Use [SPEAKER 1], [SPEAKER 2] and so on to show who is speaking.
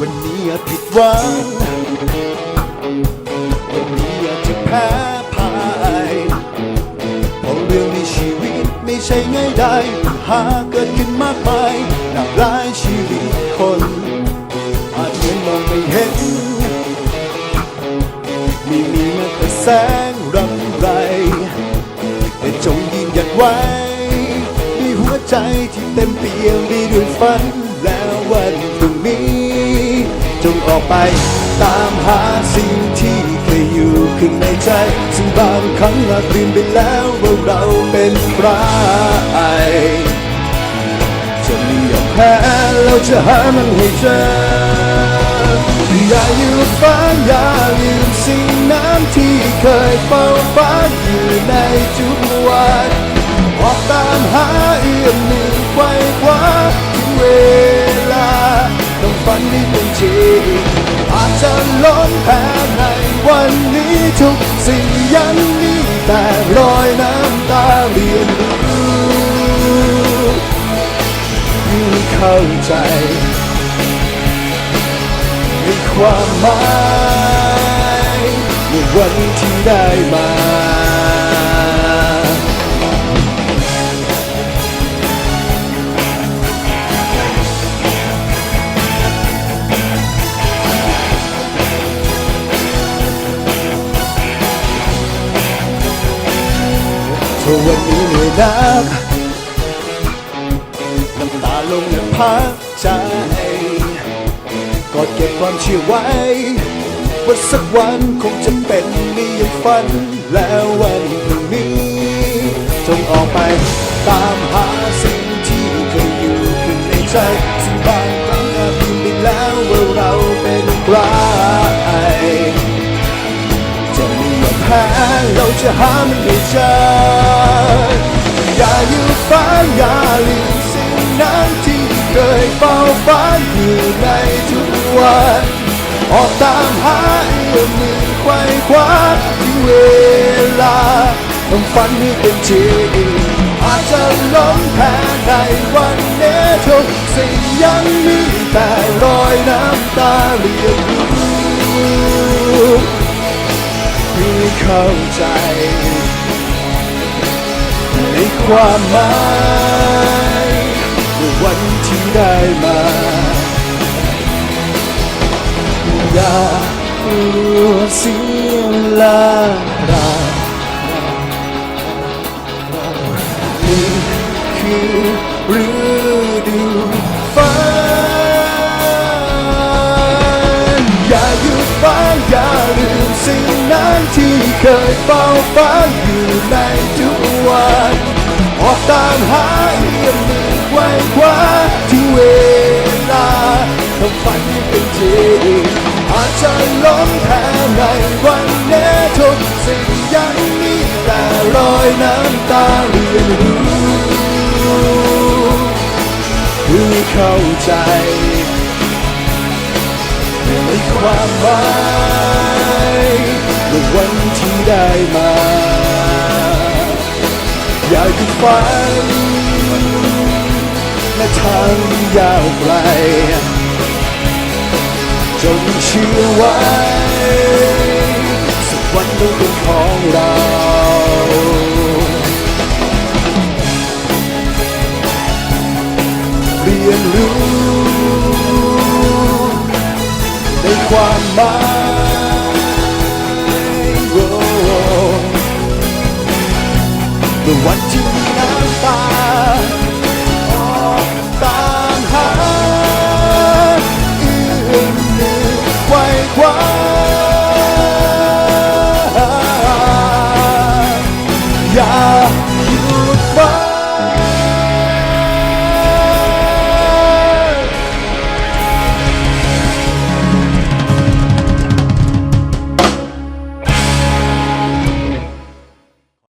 [SPEAKER 1] วันนี้อาจผิดหวังวันนี้อาจจะแพ้พ่ายเพราะเรื่องในชีวิตไม่ใช่ง่ายได้ปัญหาเกิดขึ้นมากมายหลากหลายชีวิตคนอาจเหมือนมองไม่เห็นไม่มีแม้แต่แสงรำไรแต่จงยืนหยัดไว้ด้วยหัวใจที่เต็มเปี่ยมไปด้วยฝันแล้ววันพรุ่งนี้ จงออกไป ตามหาสิ่งที่เคยอยู่ข้างในใจ ซึ่งบางครั้งอาจลืมไปแล้วว่าเราเป็นใครจะไม่ยอมแพ้เราจะหามันให้เจออย่าอยู่ฝันอย่าลืมสิ่งนั้นที่เคยเฝ้าฝันอยู่ในทุกวันออกตามหา ฝันให้เป็นจริงอาจจะล้มแพ้ในวันนี้ทุกสิ่งยังมีแต่รอยน้ำตาเรียนรู้ยิ่งเข้าใจในความหมายในวันที่ได้มา ถ้าวันนี้เหนื่อยนักน้ำตาลงและพักใจกอดเก็บความเชื่อไว้ ว่าสักวันคงจะเป็นมีอย่างฝัน แล้ววันพรุ่งนี้จงออกไปตามหาสิ่งที่เคยอยู่ข้างในใจซึ่งบางครั้งอาจลืมไปแล้วว่าเราเป็นใครจะไม่ยอมแพ้ จะหามันให้เจออย่าอยู่ฝันอย่าลืมสิ่งนั้นที่เคยเฝ้าฝันอยู่ในทุกวันออกตามหาเอื้อมมือไขว้คว้าที่เวลาต้องฝันให้เป็นจริงอาจจะล้มแพ้ในวันนี้ทุกสิ่งยังมีแต่รอยน้ำ เข้าใจ ในความหมายวันที่ได้มา อย่ากลัวเสียเวลารานี่คือฤดูฟ้าอย่าหยุดฝันอย่าลืมสิ่งันที่เคยเฝ้าฝันอยู่ในทุกวันออกตามหาเอื้อมมือไว้คว้าที่เวลาต้องฝันให้เป็นจริงอาจจะล้มแพ้ในวันนี้ทุกสิ่งยังมีแต่รอยน้ำตาเรียนรู้คือเข้าใจในความหมาย ในวันที่ได้มา อยาหยุดฝันและทางยาวไกลจงเชื่อไว้สักวันต้องเป็นของเราเรียนรู้ในความหมาย But what do